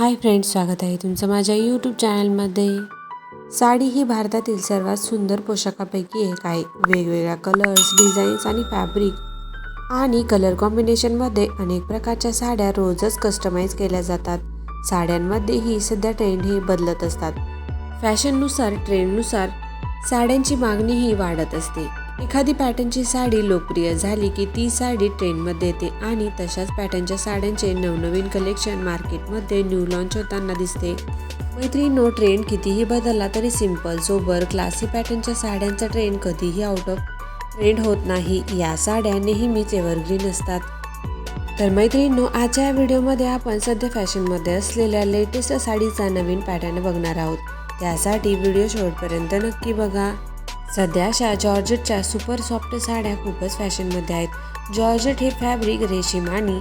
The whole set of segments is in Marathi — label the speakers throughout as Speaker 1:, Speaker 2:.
Speaker 1: हाय फ्रेंड्स स्वागत आहे तुमचं माझ्या यूट्यूब चॅनलमध्ये साडी ही भारतातील सर्वात सुंदर पोशाखापैकी एक आहे. वेगवेगळ्या कलर्स डिझाईन्स आणि फॅब्रिक आणि कलर कॉम्बिनेशनमध्ये अनेक प्रकारच्या साड्या रोजच कस्टमाइज केल्या जातात. साड्यांमध्येही सध्या ट्रेंड हे बदलत असतात. फॅशननुसार ट्रेंडनुसार साड्यांची मागणीही वाढत असते. एखादी पॅटर्नची साडी लोकप्रिय झाली की ती साडी ट्रेंडमध्ये येते आणि तशाच पॅटर्नच्या साड्यांचे नवनवीन कलेक्शन मार्केटमध्ये न्यू लॉन्च होताना दिसते. मैत्रिणीनो ट्रेंड कितीही बदलला तरी सिंपल सोबर क्लासी पॅटर्नच्या साड्यांचा ट्रेंड कधीही आउट ऑफ ट्रेंड होत नाही. या साड्या नेहमीच एव्हरग्रीन असतात. तर मैत्रिणींनो आजच्या या व्हिडिओमध्ये आपण सध्या फॅशनमध्ये असलेल्या लेटेस्ट साडीचा नवीन पॅटर्न बघणार आहोत. त्यासाठी व्हिडिओ शेवटपर्यंत नक्की बघा. सध्या अशा जॉर्जेटच्या सुपर सॉफ्ट साड्या खूपच फॅशनमध्ये आहेत. जॉर्जेट हे फॅब्रिक रेशीम आणि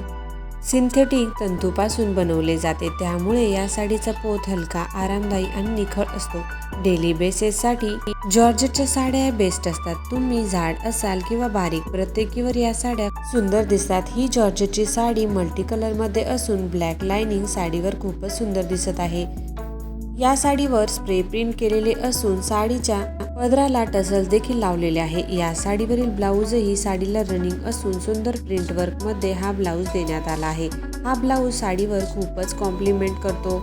Speaker 1: सिंथेटिक तंतूपासून बनवले जाते. त्यामुळे या साडीचा पोत हलका आरामदायी आणि निखळ असतो. डेली बेसेससाठी जॉर्जेटच्या साड्या बेस्ट असतात. तुम्ही जाड असाल किंवा बारीक प्रत्येकीवर या साड्या सुंदर दिसतात. ही जॉर्जेटची साडी मल्टी कलरमध्ये असून ब्लॅक लाइनिंग साडीवर खूपच सुंदर दिसत आहे. या साडीवर स्प्रे प्रिंट केलेले असून साडीच्या पदराला टसल्स देखील लावलेले आहे. या साडीवरील ब्लाऊजही साडीला रनिंग असून सुंदर प्रिंट वर्कमध्ये हा ब्लाऊज देण्यात आला आहे. हा ब्लाऊज साडीवर खूपच कॉम्प्लिमेंट करतो.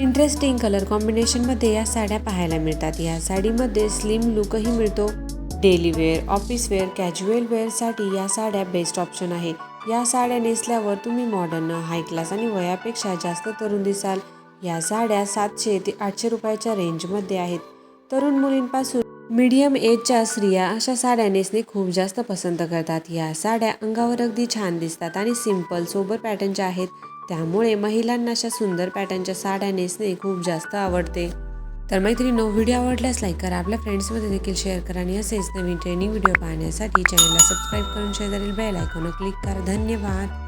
Speaker 1: इंटरेस्टिंग कलर कॉम्बिनेशनमध्ये या साड्या पाहायला मिळतात. या साडीमध्ये स्लिम लुकही मिळतो. Daily wear office wear casual वेअरसाठी या साड्या बेस्ट ऑप्शन आहे. या साड्या नेसल्यावर तुम्ही मॉडर्न हाय क्लास आणि वयापेक्षा जास्त तरुण दिसाल. या साड्या सातशे ते आठशे रुपयाच्या रेंजमध्ये आहेत. तरुण मुलींपासून मीडियम एजच्या स्त्रिया अशा साड्या नेसणे खूप जास्त पसंत करतात. या साड्या अंगावर अगदी छान दिसतात आणि सिंपल सोबर पॅटर्नच्या आहेत त्यामुळे महिलांना अशा सुंदर पॅटर्नच्या साड्या नेसणे खूप जास्त आवडते. तर मैत्रिणी व्हिडिओ आवडल्यास लाईक करा आपल्या फ्रेंड्समध्ये देखील शेअर करा आणि असेच नवीन ट्रेनिंग व्हिडिओ पाहण्यासाठी चॅनलला सबस्क्राईब करून शेजारील बेल आयकॉन क्लिक करा. धन्यवाद!